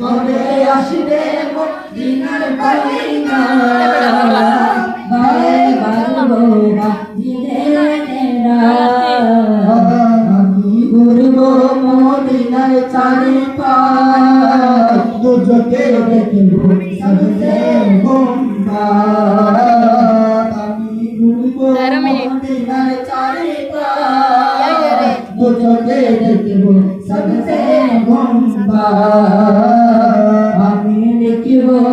কবে আসবে দিনের পালিনা ভাই ভালো দিনের আমি ঘুরব মদিনার দুজকে দেখব সবসে গোম্বা আমি ঘুরব মদিনার চারি দুজকে দেখব সবসে গোম্বা